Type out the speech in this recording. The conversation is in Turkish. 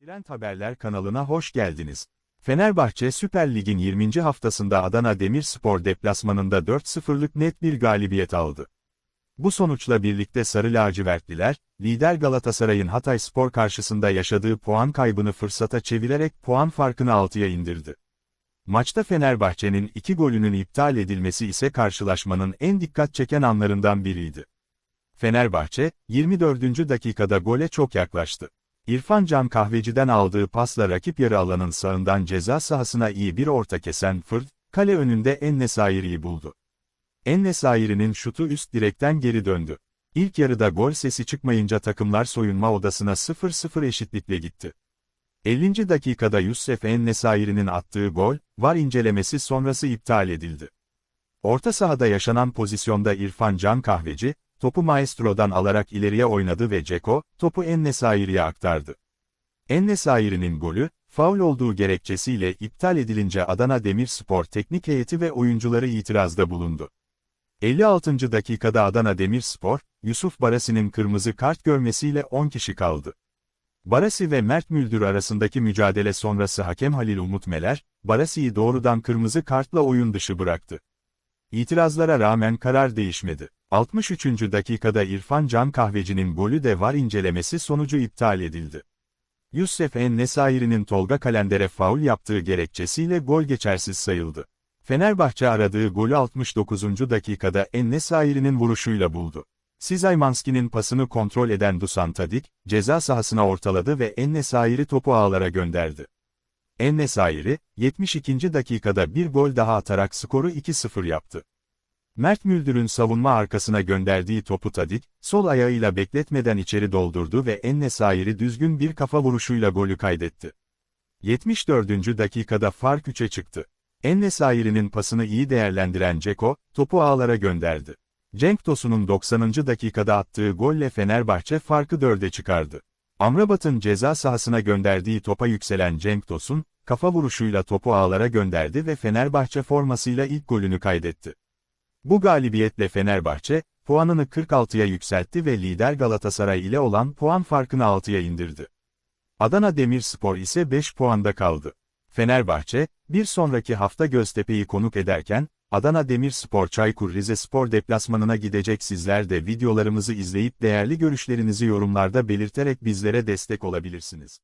Trend Haberler kanalına hoş geldiniz. Fenerbahçe Süper Lig'in 20. haftasında Adana Demirspor deplasmanında 4-0'lık net bir galibiyet aldı. Bu sonuçla birlikte Sarı Lacivertliler, lider Galatasaray'ın Hatay Spor karşısında yaşadığı puan kaybını fırsata çevirerek puan farkını 6'ya indirdi. Maçta Fenerbahçe'nin iki golünün iptal edilmesi ise karşılaşmanın en dikkat çeken anlarından biriydi. Fenerbahçe, 24. dakikada gole çok yaklaştı. İrfan Can Kahveci'den aldığı pasla rakip yarı alanın sağından ceza sahasına iyi bir orta kesen Fırt, kale önünde Ennesairi'yi buldu. Ennesairi'nin şutu üst direkten geri döndü. İlk yarıda gol sesi çıkmayınca takımlar soyunma odasına 0-0 eşitlikle gitti. 50. dakikada Yusuf Ennesairi'nin attığı gol, VAR incelemesi sonrası iptal edildi. Orta sahada yaşanan pozisyonda İrfan Can Kahveci, topu Maestro'dan alarak ileriye oynadı ve Ceko, topu Ennesairi'ye aktardı. Ennesairi'nin golü, faul olduğu gerekçesiyle iptal edilince Adana Demirspor teknik heyeti ve oyuncuları itirazda bulundu. 56. dakikada Adana Demirspor, Yusuf Barasi'nin kırmızı kart görmesiyle 10 kişi kaldı. Barasi ve Mert Müldür arasındaki mücadele sonrası hakem Halil Umut Meler, Barasi'yi doğrudan kırmızı kartla oyun dışı bıraktı. İtirazlara rağmen karar değişmedi. 63. dakikada İrfan Can Kahveci'nin golü de var incelemesi sonucu iptal edildi. Yusuf En-Nesairi'nin Tolga Kalender'e faul yaptığı gerekçesiyle gol geçersiz sayıldı. Fenerbahçe aradığı golü 69. dakikada En-Nesairi'nin vuruşuyla buldu. Sizaymanski'nin pasını kontrol eden Dusan Tadic, ceza sahasına ortaladı ve En-Nesairi topu ağlara gönderdi. En-Nesairi, 72. dakikada bir gol daha atarak skoru 2-0 yaptı. Mert Müldür'ün savunma arkasına gönderdiği topu Tadic, sol ayağıyla bekletmeden içeri doldurdu ve En-Nesairi düzgün bir kafa vuruşuyla golü kaydetti. 74. dakikada fark 3'e çıktı. En-Nesairi'nin pasını iyi değerlendiren Ceko, topu ağlara gönderdi. Cenk Tosun'un 90. dakikada attığı golle Fenerbahçe farkı 4'e çıkardı. Amrabat'ın ceza sahasına gönderdiği topa yükselen Cenk Tosun, kafa vuruşuyla topu ağlara gönderdi ve Fenerbahçe formasıyla ilk golünü kaydetti. Bu galibiyetle Fenerbahçe, puanını 46'ya yükseltti ve lider Galatasaray ile olan puan farkını 6'ya indirdi. Adana Demirspor ise 5 puanda kaldı. Fenerbahçe, bir sonraki hafta Göztepe'yi konuk ederken, Adana Demirspor Çaykur Rizespor deplasmanına gidecek sizler de videolarımızı izleyip değerli görüşlerinizi yorumlarda belirterek bizlere destek olabilirsiniz.